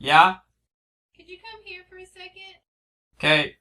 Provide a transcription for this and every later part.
Yeah? Could you come here for a second? Okay.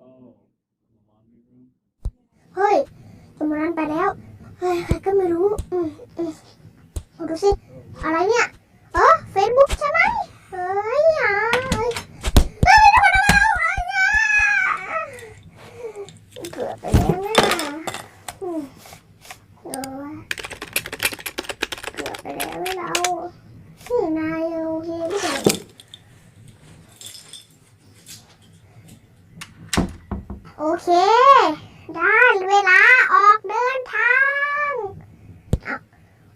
Oh, เฮ้ยสมนั้นไปแล้ว เฮ้ย ใครก็ไม่รู้ อืมอืมเอาดูสิ อะไรเนี่ย เออเฟซบุ๊กใช่ไหมเฮ้ยอะ เกือบไปแล้วนะอืมโอ้ยเกือบไปแล้วไม่เรานี่นายโอเคไม่ใช่โอเค ได้เวลาออกเดินทางอา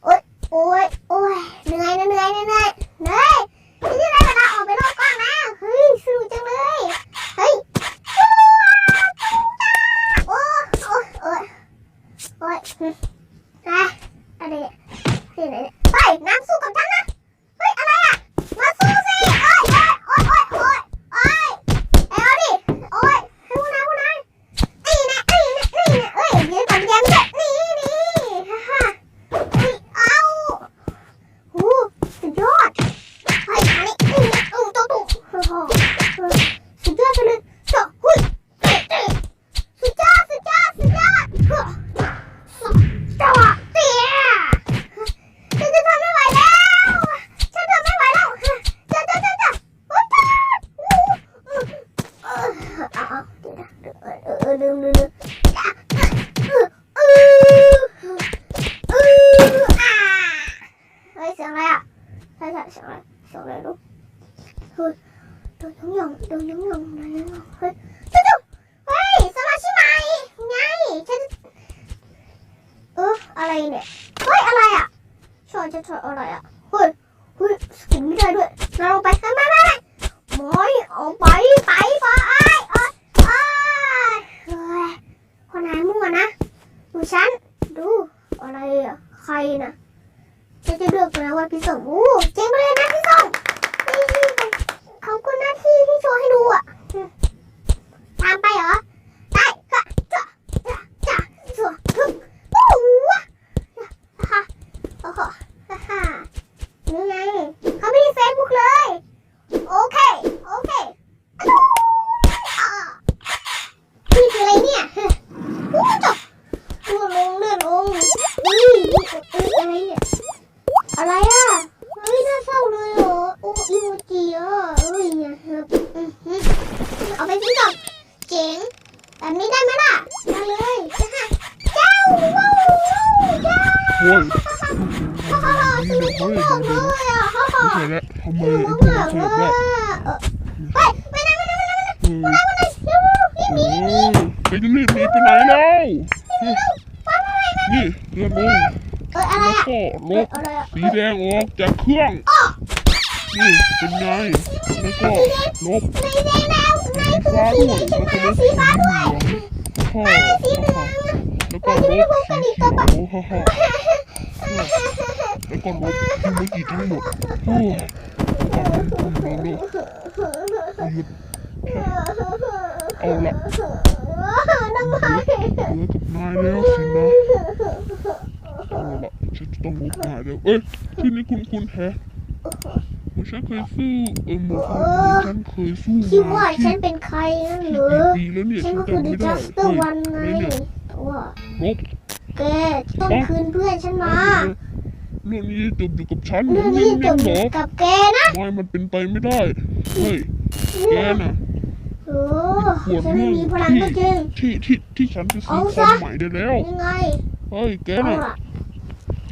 โอ๊ยโอ๊ยโอ๊ยเหนื่อยนะเหนื่อยนะเหนื่อยเหนื่อยนี่ได้เวลาออกไปนอกกล้องนะเฮ้ยสนุกจังเลยโอ้ยโอ๊ยโอ๊ย โอ๊ยหึอ่ นยองยองโดนยองเฮ้ยจุ๊จุ๊เฮ้ยสมาชิกใหม่ไงฉันเอออะไรเนี่ยเฮ้ยอะไรอะชอยจะชอยอะไรอะเฮ้ยเฮ้ยสกินไม่ได้ด้วยเราลงไปไม่ไม่ไม่ไม่ไม่เอาไปไปไปไอ้ไอ้ไอ้เฮ้ยคนไหนมั่วนะดูฉันดูอะไรอะใครนะฉันจะเลือกนะว่าพี่ส่งอู้เจ๋งไปเลยนะพี่ส่ง ก็หน้าที่ที่โชว์ให้ดูอะ ตามไปเหรอได้ก็จ้ะจ้ะจ้ะสวยฮึบอู้วฮ่าโอ้โหฮ่าฮ่านี่ไงเขาไม่ได้เฟซบุ๊กเลย โอเค โอเคอ่านี่คืออะไรเนี่ยอู้จบเลื่อนลงเลื่อนลงนี่อะไรเนี่ย อะไรอะ เฮ้ย น่าเศร้าเลยเหรอ โอ้อีโมจิอะเอ้ยเนี่ยครับอืมฮึเอาไปทิ้งก่อนเจ๋ง แบบนี้ได้ไหมล่ะ ได้เลยจ้าเจ้าว้าวเจ้า โอ้ย ฮ่าฮ่าฮ่าสนุกมากเลยอะฮ่าฮ่า ไม่ใช่แล้ว ทำไมสนุกไอ้มากตัวๆเลเสียยบอะแบบเออเฮ้ยไม่ได้ไม่ได้ไม่ได้ไม่ได้อืมไม่ได้ไม่ได้เร็วๆรีบหนีโอ้ยไปจะรีบหนีไปไหนแล้วนี่เลื่อนลงเอออะไรแล้วอะก็ลเออบอะไรอะสีแดงออกจากเครื่องนี่เป็นไงแล้วก็ลบสีแดงแล้วนายสีคือฟ้าสีด้วยแดงแล้วก็ใช่ลไหมบสีสีฟ้าเหลืด้วยองแล้วก็ลบสีเขียวฮ่าฮ่าแล้วก็ลบที่เมื่อกี้ทั้งหมด โอ้ยเอาลูกหยุดเอาละทำไมเลือกับนายแล้วสินะเอาละฉันจะต้องลุกนายแล้วเอ้ยที่นี่คุณคุณแฮะเหมือนฉันเคยสู้เออเหมือนฉันเคยสู้คิดว่าฉันเป็นใครนั่นเหรอฉันก็คือจำดิไม่ได้จัสเตอร์วันไงเฮ้ยเนี่ยว่าลบแกต้องคืนเพื่อนฉันมา เรื่องนี้จบอยู่กับฉันเรื่องนี้จบเหรอกับแกนะไม่มันเป็นไปไม่ได้เฮ้ยแกน่ะโอ้ฉันไม่มีพลังก็จริงที่ที่ที่ฉันจะซื้อเอาคซะอมใหม่ได้แล้วยังไงเฮ้ยแกเอาน่ะล่ะ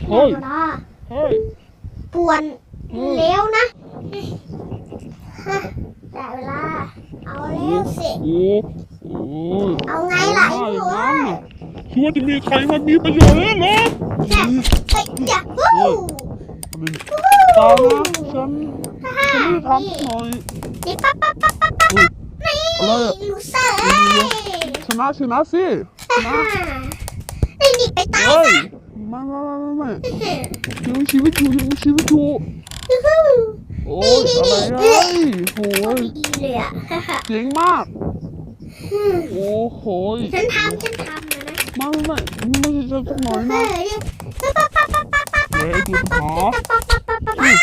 เฮ้ยธรรมดาเฮ้ยป่วนแล้วนะฮะได้เวลาเอาแล้วสิโอ้โอ้ยเอาไงล่ะไอ้หนูได้อย่างนั้นน่ะ คิดว่าจะมีใครมามีประโยชน์แล้วเหรอจ้ะเฮ้ยจ้ะวู้ตามนะฉันฉันไม่ทำหน่อยนี่ปั๊บปั๊บปั๊บปั๊บปั๊บนี่อะไรอะลูเซอร์เอ้ยชนะชนะสิชนะนี่นี่ไปตายเฮ้ยซะไม่ไม่ไม่ไม่ยังมีชีวิตอยู่ยังมีชีวิตอยู่ยูฮูโอ้ยอะไรเอ้ยโหโอ้ยยดีเลยอะเจ๋งมากอืมโอ้โหยฉันทำฉันทำนะนะ ไม่ไม่ไม่ใช่ฉันสักหน่อยเฮ้นะยเนี่ยปั๊บปั๊บปั๊บปั๊บปั๊บปั๊บเฮ้ยไอ้ตัวปัญหาปั๊บปั๊บปั๊บปั๊บปั๊บ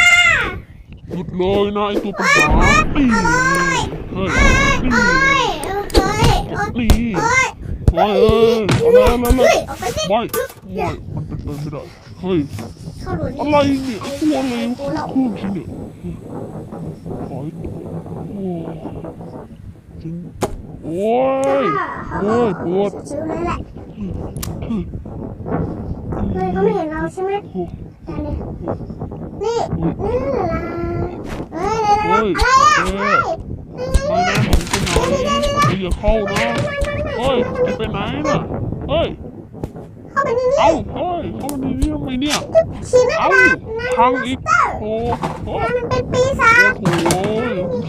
หยุดเลยนะไอ้ตัวปัญหาเฮ้ยเอ้ยเอ้ยเนี่เอ้ยเฮ้ยเอามามาไม่ไม่มันเป็นไปไม่ได้เฮ้ยอะไรเนี่ยตัวเลวเครื่ฉันเนี่ยขอยโอ้จริง โอ้ยโอ้ยปวดชิวเลยแหละเฮ้ยเขาไม่เห็นเราใช่ไหมโอ้นี่นี่ล่ะเฮ้ยเดี๋ยวเฮ้ยอะไรอะเฮ้ยไม่นะผมไปไหนอย่าเข้านะเฮ้ยจะไปไหนน่ะเฮ้ยเข้าไปในนี้เอ้าเฮ้ยเข้ามาในนี้ทำไมเนี่ยชี้หน้าเอ้าตาพังอีกโอ้โหมันเป็นปีศาจโอ้โห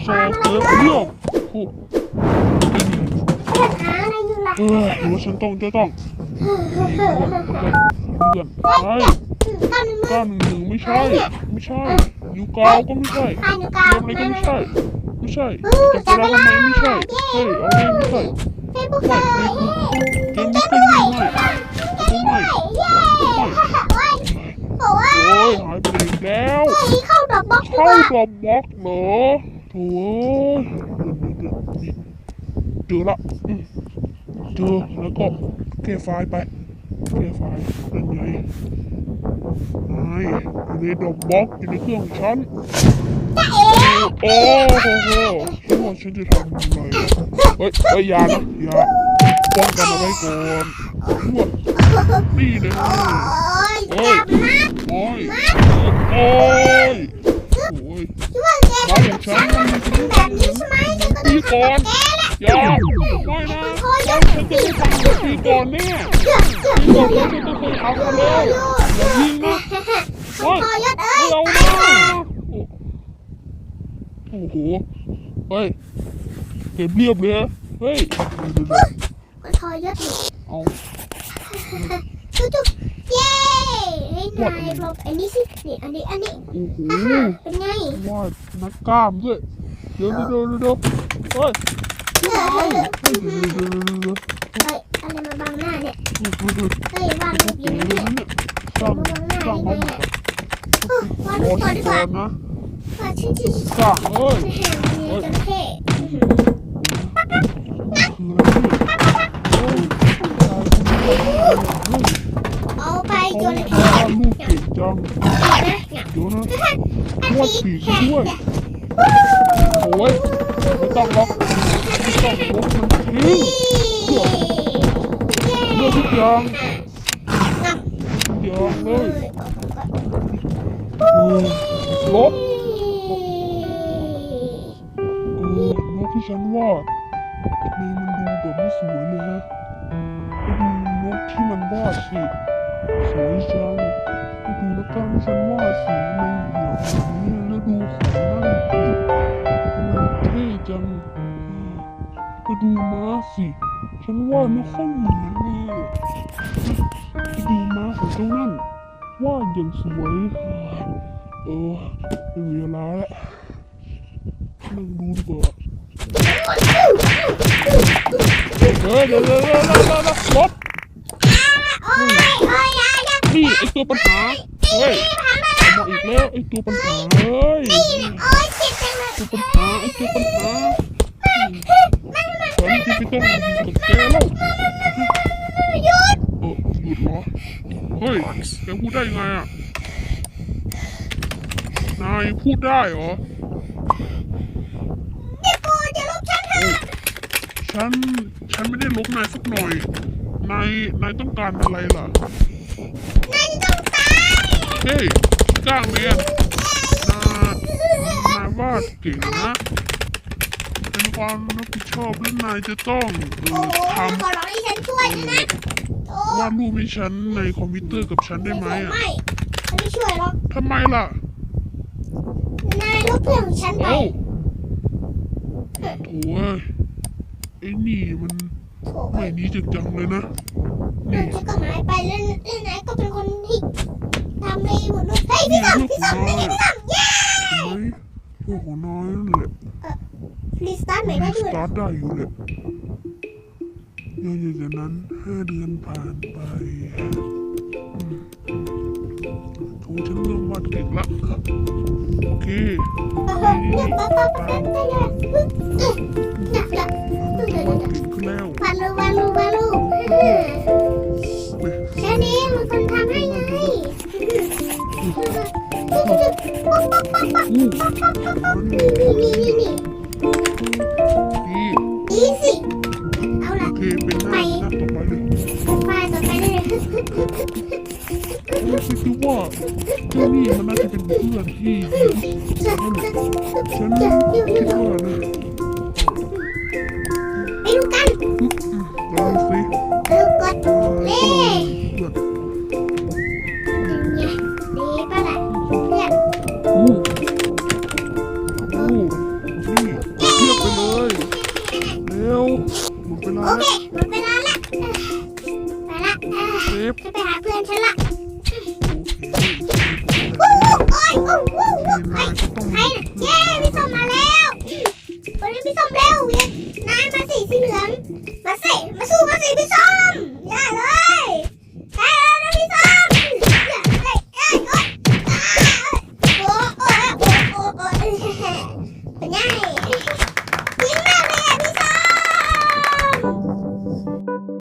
ซอเกินเรื่องโอ้เกิดหาอะไรอยู่ล่ะเออหรือว่าฉันต้องจะต้องเลื่อนใช่ก้อนมือก้านหนึ่งไม่ใช่ ไม่ใช่ยูกาวก็ไม่ใช่ใครหนูกาเกมอะไรก็ไม่ใช่ ไม่ใช่แต่เราทำไมไม่ใช่เฮ้ยเอาไม่ไม่ใช่เฟซบุ๊กเลไม่ยเกมนี้ก็ยิ่งไม่ก็ไม่เย้โอ้ยโอ้ยโอ้ยหายไปอีกแล้วเฮ้ยเข้าดอกบล็อกดีเข้ากว่ากรอบบล็อกเหรอโถ่เจอละอืมเจอแล้วก็แก้ไฟล์ไปแก้ไฟล์นั่นไงไอ้อยู่ในดอกบล็อกอยู่ในเครื่องฉันจ้าเอ๋โอ้โหคิดว่าฉันจะทำอะไรเฮ้ยเฮ้ยยานะยาป้องกันเอาไว้ก่อนพวกนี่เลยโอ้ยโอ้ยโอ้ยโอ้ยคิดว่าแกทำฉันมันเป็นแบบนี้ใช่ไหมฉันก็ต้องตีก่อนแก แหละอย่าไม่นะโอ้ยฉันจะไม่ทำตีก่อนแน่เกือบเกือบตีก่อนแล้วฉันเคยทำมาแล้วอย่ายิงนะพอยศเอ้ไม่ยเอาไปนะโอ้โหเฮ้ยเก็บเรียบเลยเฮ้ยมันพอยอยู่เอาจุ๊จุ๊เย้ให้นายลบอันนี้สินี่อันนี้อันนี้โอ้โหเป็นไงวาดนักกล้ามด้วยเดี๋ยวเดี๋ยวเดี๋ยวเดี๋ยวเฮ้ย เฮ้ยเฮ้ยเดี๋ยวเดี๋ยวเดี๋ยวเดี๋ยวเดี๋ยวเฮ้ยอะไรมาบังหน้าเนี่ยเดี๋ยวเดี๋ยวเฮ้ยวาดรูปอยู่นะเนี่ยสร้างมาบังหน้าสร้างได้มาไงอะวาดขรูอปก่อนดีกก่อว่านนะวาดชื่อชื่อสร้างเฮ้ยชื่องนี้จระเข้คืออะไรเนี่ยเอาไปโอ้ยระเขาเข้วาดรูปเก่งจังนะเนี่ยเดี๋ยวนะอันวาดนี้ปีกแค่ด้วยเนี่ยโอ้ย ลื สิ ฉันว่าไม่ค่อยเหมือนเลยดูมาของเจ้านั่นวาดอย่างสวยเออไม่มีเวลาแล้วนั่งดูดีกว่าเฮ้ยเดี๋ยวเดี๋ยวเดี๋ยวเดี๋ยวเดี๋ยวรถโอ้ยโอ้ยยายานี่ไอตัวปัญหาเฮ้ยมาอีกแล้วไอตัวปัญหาเฮ้ยโอ้ยเจ็บจังเลยตัวปัญหาไอตัวปัญหาฉั นจะไม่ต้องอยู่กับแกแล้วหยุดเออหยุดเหรอเฮ้ยแกพูดได้ไงอะนายพูดได้เหรอเดี๋ยวกูจะลบฉันเถอะฉัน ฉันไม่ได้ลบนายสักหน่อย นาย นายต้องการอะไรล่ะ นายต้องตายเฮ้ยกล้าเมียนนายนายวาเก่งนะ เป็นความรับผิดชอบและนายจะต้องเอโอ้อโหทขอร้องให้ฉันช่วยด้วยนะโอ้ำวาดรูปให้ฉันในคอมพิวเตอร์กับฉันได้ไหมอะไม่ฉันไม่ช่วยหรอกทำไมล่ะนายลบเรื่องของฉันไป โอ้โถ่เอ้ยไอ้นี่มันโถ่ไม่หนี้จังจังเลยนะเรื่อนี่งฉันก็หายไปแล้วแล้วนายก็เป็นคนที่ทำเลยหมดเลยเฮ้ยพี่ต้อมพี่ต้อมนี่ไงพี่ต้อมเย้ เห็นไหมพวกของน้อยนั่นแหละ รีสตาร์ทใหม่ได้รีสด้วยตาร์ทได้อยู่แหละหลังจากนั้นห้าเดือนผ่านไปอืมโอ้ฉันเริ่มวาดเก่งละโอเคเนี่ยป๊าป๊าป๊าป๊าป๊าเนี่ยเนี่ยเนี่ยมันเริ่มวาดเก่งขึ้นแล้ววาลูวาลูวาลูแค่นี้มันคนทำให้ไงป๊อกป๊อกป๊อกป๊อกอู้ป๊อกป๊อกป๊อกป๊อกนี่นี่นี่นี่ดี ว่าเจ้านี่มันน่าจะเป็นเพื่อนที่ดีที่สุดแล้วแหละฉันคิดว่านะ ไปดูกันปึ๊บอืมลอง